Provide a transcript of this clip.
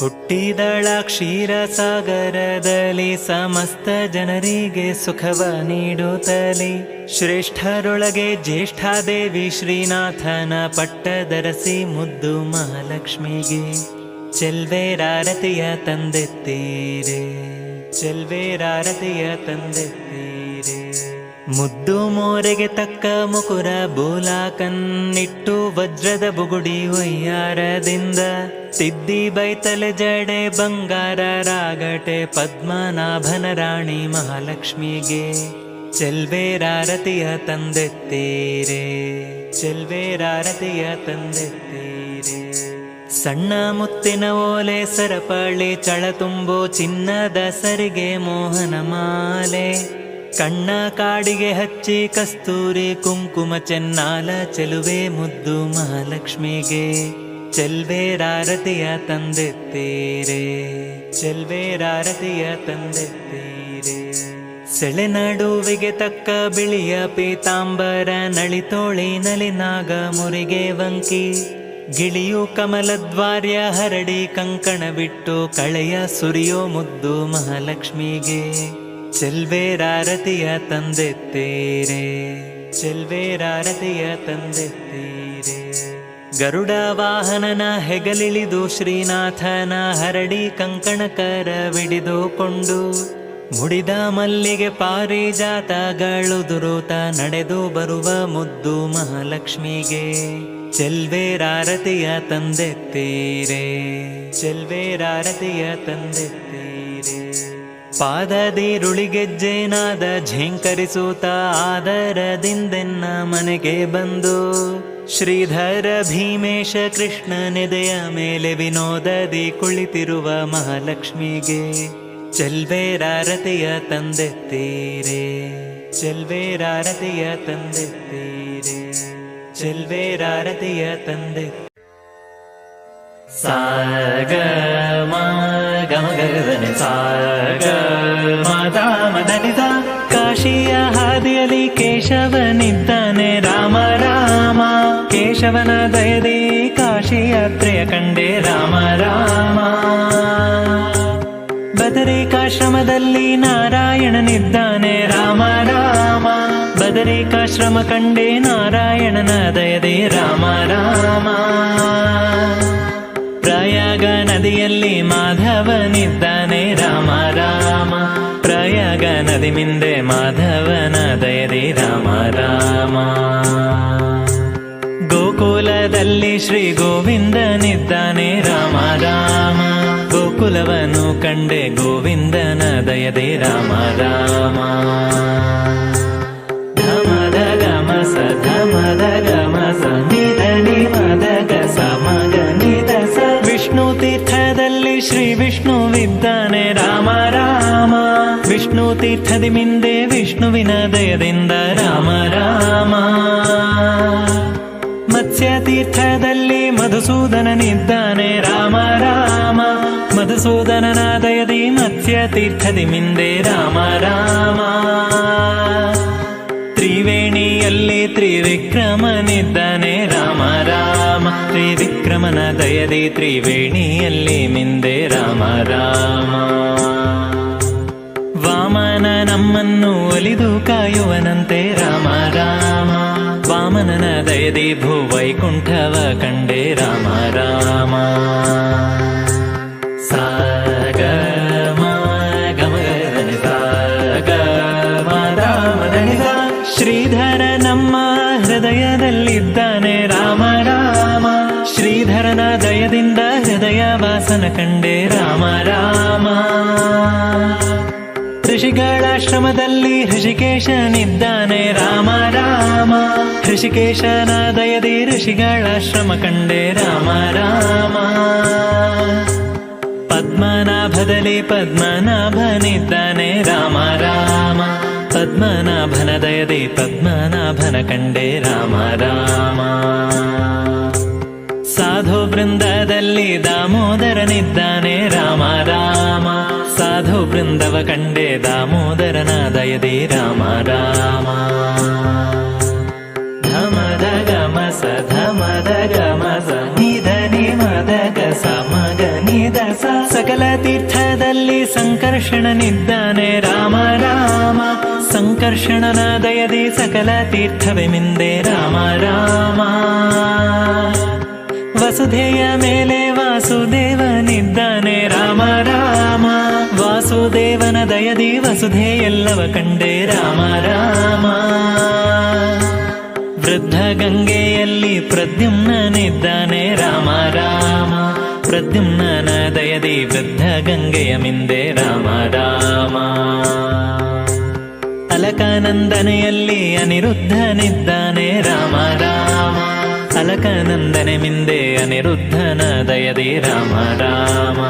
ಹುಟ್ಟಿದಳ ಕ್ಷೀರ ಸಾಗರದಲ್ಲಿ ಸಮಸ್ತ ಜನರಿಗೆ ಸುಖವ ನೀಡುತ್ತಲೇ. ಶ್ರೇಷ್ಠರೊಳಗೆ ಜ್ಯೇಷ್ಠಾದೇವಿ ಶ್ರೀನಾಥನ ಪಟ್ಟದರಸಿ ಮುದ್ದು ಮಹಾಲಕ್ಷ್ಮಿಗೆ. ಚೆಲ್ವೇರಾರತಿಯ ತಂದೆತ್ತೀರೆ. ಚೆಲ್ವೇರಾರತಿಯ ತಂದೆತ್ತೀರೆ. ಮುದ್ದು ಮೋರೆಗೆ ತಕ್ಕ ಮುಕುರ ಬೋಲ ಕನ್ನಿಟ್ಟು ವಜ್ರದ ಬುಗುಡಿ ಒಯ್ಯಾರದಿಂದ ತಿದ್ದಿ ಬೈತಲೆ ಜಡೆ ಬಂಗಾರ ರಾಗಟೆ ಪದ್ಮನಾಭನ ರಾಣಿ ಮಹಾಲಕ್ಷ್ಮಿಗೆ. ಚೆಲ್ಬೇರಾರತಿಯ ತಂದೆತ್ತೀರೆ ಚೆಲ್ಬೇರಾರತಿಯ ತಂದೆತ್ತೀರೆ. ಸಣ್ಣ ಮುತ್ತಿನ ಓಲೆ ಸರಪಳಿ ಚಳ ತುಂಬೋ ಚಿನ್ನದ ಸರಿಗೆ ಮೋಹನ ಮಾಲೆ. ಕಣ್ಣ ಕಾಡಿಗೆ ಹಚ್ಚಿ ಕಸ್ತೂರಿ ಕುಂಕುಮ ಚೆನ್ನಾಲ ಚೆಲುವೆ ಮುದ್ದು ಮಹಾಲಕ್ಷ್ಮಿಗೆ. ಚೆಲ್ವೇರಾರತಿಯ ತಂದೆತ್ತೀರೆ ಚೆಲ್ವೇರಾರತಿಯ ತಂದೆತ್ತೀರೆ. ಸೆಳೆ ನಡುವಿಗೆ ತಕ್ಕ ಬಿಳಿಯ ಪೀತಾಂಬರ ನಳಿತೋಳಿನಲಿ ನಾಗ ಮುರಿಗೆ ವಂಕಿ. ಗಿಳಿಯು ಕಮಲದ್ವಾರ್ಯ ಹರಡಿ ಕಂಕಣ ಬಿಟ್ಟು ಕಳೆಯ ಸುರಿಯೋ ಮುದ್ದು ಮಹಾಲಕ್ಷ್ಮಿಗೆ. ತಂದೆತ್ತೀರೆ ಚೆಲ್ವೇರಾರತಿಯ ತಂದೆತ್ತೀರೆ ಗರುಡ ವಾಹನನ ಹೆಗಲಿಳಿದು ಶ್ರೀನಾಥನ ಹರಡಿ ಕಂಕಣಕರವಿಡಿದುಕೊಂಡು ಮುಡಿದ ಮಲ್ಲಿಗೆ ಪಾರಿಜಾತಗಳು ದುರುತ ನಡೆದು ಬರುವ ಮುದ್ದು ಮಹಾಲಕ್ಷ್ಮಿಗೆ. ಚೆಲ್ವೇರಾರತಿಯ ತಂದೆತ್ತೀರೆ ಚೆಲ್ವೇರಾರತಿಯ ತಂದೆತ್ತೀರೆ ಪಾದದಿರುಳಿಗೆಜ್ಜೆನಾದ ಝೇಂಕರಿಸೂತ ಆದರದಿಂದೆನ್ನ ಮನೆಗೆ ಬಂದು ಶ್ರೀಧರ ಭೀಮೇಶ ಕೃಷ್ಣನೆದೆಯ ಮೇಲೆ ವಿನೋದದಿ ಕುಳಿತಿರುವ ಮಹಾಲಕ್ಷ್ಮಿಗೆ, ಚೆಲ್ವೇರಾರತಿಯ ತಂದೆತ್ತೀರೆ ಚೆಲ್ವೇರಾರತಿಯ ತಂದೆತ್ತೀರೆ, ಚಲ್ವೇರಾರತಿಯ ತಂದೆ ಸಾಗ ಗಮಗಗದನೆ ಸಾಗ ಮಾತಾ ಮದನಿದ ಕಾಶಿಯ ಹಾದಿಯಲ್ಲಿ ಕೇಶವನಿದ್ದಾನೆ ರಾಮ ರಾಮ. ಕೇಶವನ ದಯದಿ ಕಾಶಿ ಯಾತ್ರೆಯ ಕಂಡೆ ರಾಮ ರಾಮ. ಬದರಿಕಾಶ್ರಮದಲ್ಲಿ ನಾರಾಯಣನಿದ್ದಾನೆ ರಾಮ ರಾಮ. ಬದರಿಕಾಶ್ರಮ ಕಂಡೆ ನಾರಾಯಣನ ದಯದೆ ರಾಮ ರಾಮ. ನದಿಯಲ್ಲಿ ಮಾಧವನಿದ್ದಾನೆ ರಾಮ ರಾಮ. ಪ್ರಯಾಗ ನದಿ ಮಿಂದೆ ಮಾಧವನ ದಯದೆ ರಾಮ ರಾಮ. ಗೋಕುಲದಲ್ಲಿ ಶ್ರೀ ಗೋವಿಂದನಿದ್ದಾನೆ ರಾಮ ರಾಮ. ಗೋಕುಲವನ್ನು ಕಂಡೆ ಗೋವಿಂದನ ದಯದೆ ರಾಮ ರಾಮ. ಧಮದ ಗಮ ಸ ಧಮದ ಗಮ ಸ ನಿಧ ನಿಮದ ಗ ಸ ವಿಷ್ಣುವಿದ್ದಾನೆ ರಾಮ ರಾಮ. ವಿಷ್ಣು ತೀರ್ಥದಿ ಮಿಂದೆ ವಿಷ್ಣುವಿನ ದಯದಿಂದ ರಾಮ ರಾಮ. ಮತ್ಸ್ಯ ತೀರ್ಥದಲ್ಲಿ ಮಧುಸೂದನನಿದ್ದಾನೆ ರಾಮ ರಾಮ. ಮಧುಸೂದನನ ದಯದಿ ಮತ್ಸ್ಯ ತೀರ್ಥದಿ ಮಿಂದೆ ರಾಮ ರಾಮ. ತ್ರಿವೇಣಿಯಲ್ಲಿ ತ್ರಿವಿಕ್ರಮನಿದ್ದಾನೆ ರಾಮ ರಾಮ. ತ್ರಿವಿಕ್ರಮನ ದಯದಿ ತ್ರಿವೇಣಿಯಲ್ಲಿ ಮಿಂದೆ ನಮ್ಮನ್ನು ಒಲಿದು ಕಾಯುವನಂತೆ ರಾಮ ರಾಮ. ವಾಮನನ ದಯದಿ ಭೂವೈಕುಂಠವ ಕಂಡೆ ರಾಮ ರಾಮ. ಶ್ರೀಧರ ನಮ್ಮ ಹೃದಯದಲ್ಲಿದ್ದಾನೆ ರಾಮ ರಾಮ. ಶ್ರೀಧರನ ದಯದಿಂದ ಹೃದಯ ವಾಸನ ಕಂಡೆ ರಾಮ ರಾಮ. ಋಷಿಗಳಾಶ್ರಮದಲ್ಲಿ ಋಷಿಕೇಶನಿದ್ದಾನೆ ರಾಮ ರಾಮ. ಋಷಿಕೇಶನ ದಯದಿ ಋಷಿಗಳಾಶ್ರಮ ಕಂಡೆ. ರಾಮ ರಾಮ. ಪದ್ಮನಾಭದಲ್ಲಿ ಪದ್ಮನಾಭನಿದ್ದಾನೆ. ರಾಮ ರಾಮ. ಪದ್ಮನಾಭನ ದಯದಿ ಪದ್ಮನಾಭನ ಕಂಡೆ. ರಾಮ ರಾಮ. ದಾಮೋದರನ ರಾಮ ರಾಮ. ಧಮದ ಗಮ ಸ ಧಮದ ಗಮ ಸ ನಿಧ ನಿಮದ ಗ ಸ ಮಗ ನಿಧ ಸ ಸಕಲ ತೀರ್ಥದಲ್ಲಿ ಸಂಕರ್ಷಣನಿದ್ದಾನೆ ರಾಮ ರಾಮ. ಸಂಕರ್ಷಣನ ದಯದಿ ಸಕಲ ತೀರ್ಥವೇ ರಾಮ ರಾಮ. ವಸುಧೆಯ ಮೇಲೆ ವಾಸುದೇವನಿದ್ದಾನೆ ವಾಸುದೇವನ ದಯದಿ ವಸುಧೆ ಎಲ್ಲವ ಕಂಡೆ ರಾಮ ರಾಮ. ವೃದ್ಧ ಗಂಗೆಯಲ್ಲಿ ಪ್ರದ್ಯುಮ್ನನಿದ್ದಾನೆ ರಾಮ ರಾಮ. ಪ್ರದ್ಯುಮ್ನನ ದಯದಿ ವೃದ್ಧ ಗಂಗೆಯ ಮಿಂದೆ ರಾಮ ರಾಮ. ಅಲಕಾನಂದನೆಯಲ್ಲಿ ಅನಿರುದ್ಧನಿದ್ದಾನೆ ರಾಮ ರಾಮ. ಅಲಕಾನಂದನೆ ಮಿಂದೆ ಅನಿರುದ್ಧನ ದಯದಿ ರಾಮ ರಾಮ.